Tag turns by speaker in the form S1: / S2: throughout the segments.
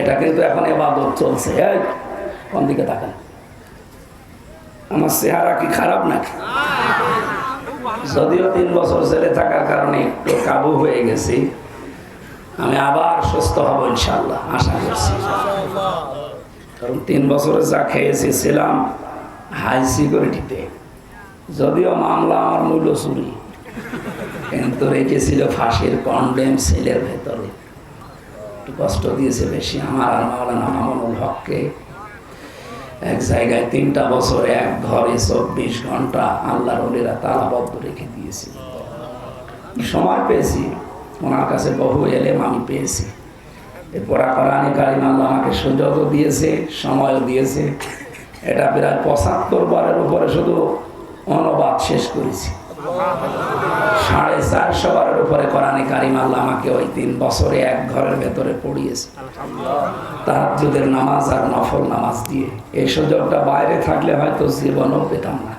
S1: এটা কিন্তু এখন এবাদত চলছে। কোন দিকে তাকান? আমার চেহারা কি খারাপ নাকি? যদিও তিন বছর ছেলে থাকার কারণে একটু কাবু হয়ে গেছি, আমি আবার সুস্থ হব ইনশাল্লাহ আশা করছি। কারণ তিন বছরে যা খেয়েছি ছিলাম হাই সিকিউরিটিতে যদিও মামলা আমার মূল্য চুরি, কিন্তু রেখেছিল ফাঁসির কন্ডেম সেলের ভেতরে। একটু কষ্ট দিয়েছে বেশি। আমার আর মাওলানা মামুনুল হককে এক জায়গায় তিনটা বছর এক ঘরে চব্বিশ ঘণ্টা আল্লাহ রলিরা তালাবদ্ধ রেখে দিয়েছিল সময় পেয়েছি। ওনার কাছে বহু এলেম আমি পেয়েছি। এরপর কোরআনে কারিম আল্লাহ আমাকে সুযোগও দিয়েছে, সময়ও দিয়েছে। এটা প্রায় পঁচাত্তর বারের উপরে শুধু অনুবাদ শেষ করেছি। সাড়ে চারশো বারের উপরে কোরআনে কারিম আল্লাহ আমাকে ওই তিন বছরে এক ঘরের ভেতরে পড়িয়েছে। তাহাজুদের নামাজ আর নফল নামাজ দিয়ে। এই সুযোগটা বাইরে থাকলে হয়তো জীবনও পেতাম না।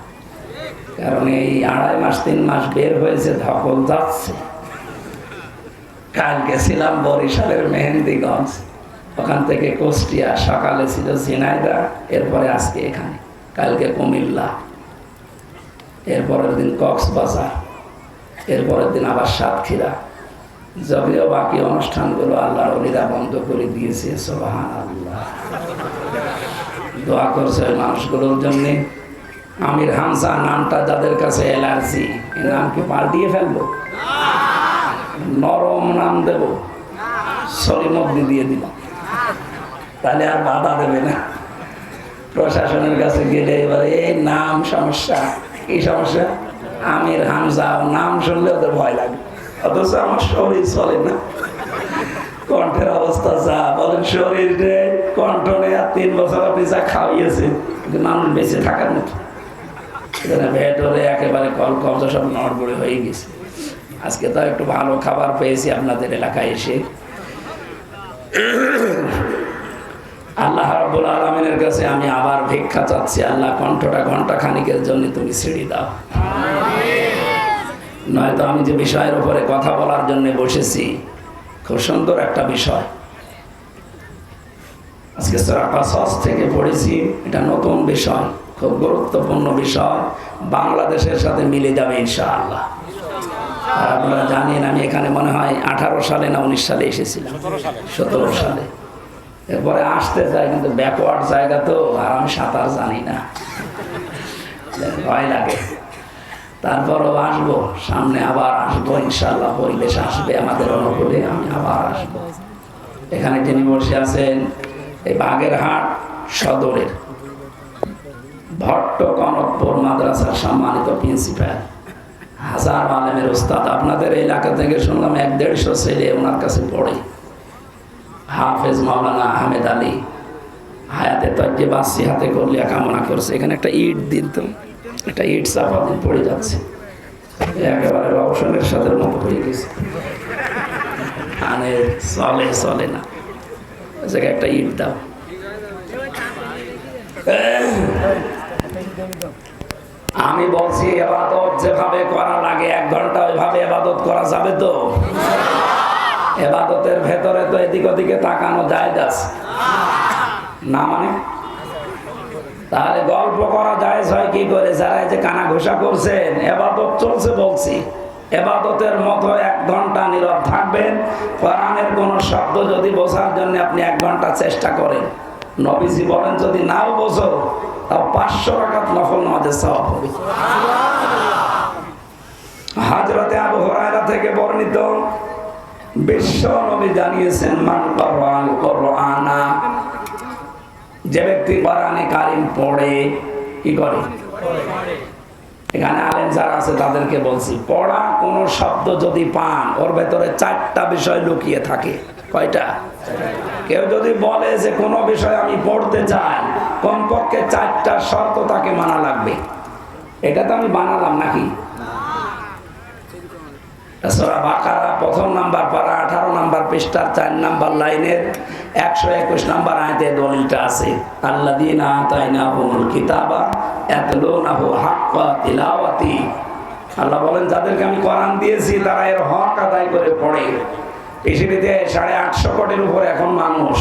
S1: কারণ এই আড়াই মাস, তিন মাস বের হয়েছে, ধকল যাচ্ছে। কাল গেছিলাম বরিশালের মেহেন্দিগঞ্জ। ওখান থেকে কুষ্টিয়া, সকালে ছিল ঝিনাইদা এরপরে আজকে এখানে। কালকে কুমিল্লা। এরপরের দিন কক্সবাজার। এরপরের দিন আবার সাতক্ষীরা। যদিও বাকি অনুষ্ঠানগুলো আল্লাহ অলিরা বন্ধ করে দিয়েছে সোহান আল্লাহ দোয়া করছে ওই মানুষগুলোর জন্যে। আমির হামসা নামটা যাদের কাছে অ্যালার্জি এই নাম কি পাল্টিয়ে ফেলব? নরম নাম দেব। সলিমদ্দি দিয়ে দিব তাহলে আর বাধা দেবে না। প্রশাসনের কাছে গেলে এবারে, এই নাম সমস্যা। কি সমস্যা? আমির হামজা নাম শুনলে ওদের ভয় লাগে। অথচ আমার শরীর চলে না। কণ্ঠের অবস্থা যা, বলেন শরীর রে, কণ্ঠ নেই আর তিন বছর আপনি যা খাওয়িয়েছে কিন্তু মানুষ বেঁচে থাকার মতো। এখানে ভেটরে একেবারে কল কবজা সব নড়বড়ে হয়ে গেছে। আজকে তো একটু ভালো খাবার পেয়েছি আপনাদের এলাকায় এসে। আল্লাহ রাব্বুল আলমিনের কাছে আমি আবার ভিক্ষা চাচ্ছি। আল্লাহ কণ্ঠটা ঘণ্টা খানিকের জন্য তুমি ছিঁড়ি দাও। নয়তো আমি যে বিষয়ের উপরে কথা বলার জন্য বসেছি খুব সুন্দর একটা বিষয়। আজকে সরাকাস থেকে পড়েছি এটা নতুন বিষয় খুব গুরুত্বপূর্ণ বিষয়। বাংলাদেশের সাথে মিলে যাবে ইনশাআল্লাহ। আর আপনারা জানেন আমি এখানে মনে হয় আঠারো সালে না উনিশ সালে এসেছিলাম। সতেরো সালে। এরপরে আসতে চাই কিন্তু ব্যাকওয়ার্ড জায়গা তো আর আমি সাঁতার জানি না। ভয় লাগে। তারপরও আসব, সামনে আবার আসব ইনশাল্লাহ পরিবেশ আসবে আমাদের অনুকূলে, আমি আবার আসব। এখানে যিনি বসে আছেন, এই বাগেরহাট সদরের ভট্ট কনকপুর মাদ্রাসার সম্মানিত প্রিন্সিপাল। হাজার আলেমের ওস্তাদ, আপনাদের এলাকা থেকে শুনলাম এক দেড়শো ছেলে ওনার কাছে পড়ে। হাফেজ মাওলানা আহমেদ আলী, হায়াতে তজ্জে বাসি হাতে করলিয়া কামনা করছে। এখানে একটা ইট দিন তো। একটা ইট চাপা পড়ে যাচ্ছে। একেবারে রওশনের সাথে মতো হয়ে গেছে। আনে চলে চলে না। জায়গায় একটা ইট দাও। আমি বলছি, এবাদত যেভাবে করা লাগে এক ঘণ্টা ওইভাবে এবাদত করা যাবে তো? এবাদতের ভেতরে তো এদিক ওদিকে তাকানো যায় আছে। না মানে? তাহলে গল্প করা যায় হয় কি করে? যারা যে কানা ঘোষা করছেন, এবাদত চলছে বলছি। এবাদতের মতো এক ঘণ্টা নীরব থাকবেন। কোরআনের কোন শব্দ যদি বোঝার জন্য আপনি এক ঘণ্টা চেষ্টা করেন। নবীজি বলেন, যদি নাও বোঝো, তাও পাঁচশো টাকা নফল নামাজের সওয়াব হবে। হাজরতে আবু হরায়রা থেকে বর্ণিত বিশ্ব নবী জানিয়েছেন, মান করওয়াল করআনা যে ব্যক্তি কোরআনে কারিম পড়ে, কি করে? এখানে আলেম যারা আছে তাদেরকে বলছি, পড়া কোন শব্দ যদি পান, ওর ভেতরে চারটা বিষয় লুকিয়ে থাকে। কয়টা? কেউ যদি বলে যে কোনো বিষয় আমি পড়তে চাই, কমপক্ষে চারটা শর্ত তাকে মানা লাগবে। এটা তো আমি বানালাম নাকি? সোরা বাকারা প্রথম নাম্বার পারা, আঠারো নাম্বার পৃষ্ঠার চার নাম্বার লাইনের একশো একুশ নাম্বার আয়তে দলিলটা আছে আল্লাহ দিন আতাইনা হুমুল কিতাবা এতলো না হো হাক্কা তিলাওয়াতি। আল্লাহ বলেন, যাদেরকে আমি কোরআন দিয়েছি তারা এর হক আদায় করে পড়ে। পৃথিবীতে সাড়ে আটশো কোটির উপরে এখন মানুষ,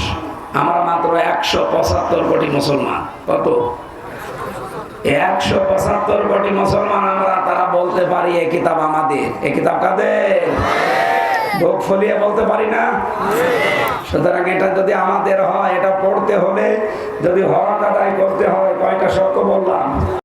S1: আমরা মাত্র একশো পঁচাত্তর কোটি মুসলমান। কত? একশো পঁচাত্তর কোটি মুসলমান আমরা, তারা বলতে পারি এ কিতাব আমাদের। এ কিতাব কাদের? বুক ফলিয়ে বলতে পারি না? সুতরাং এটা যদি আমাদের হয়, এটা পড়তে হলে যদি আদায় করতে হয়, কয়টা শর্ত বললাম?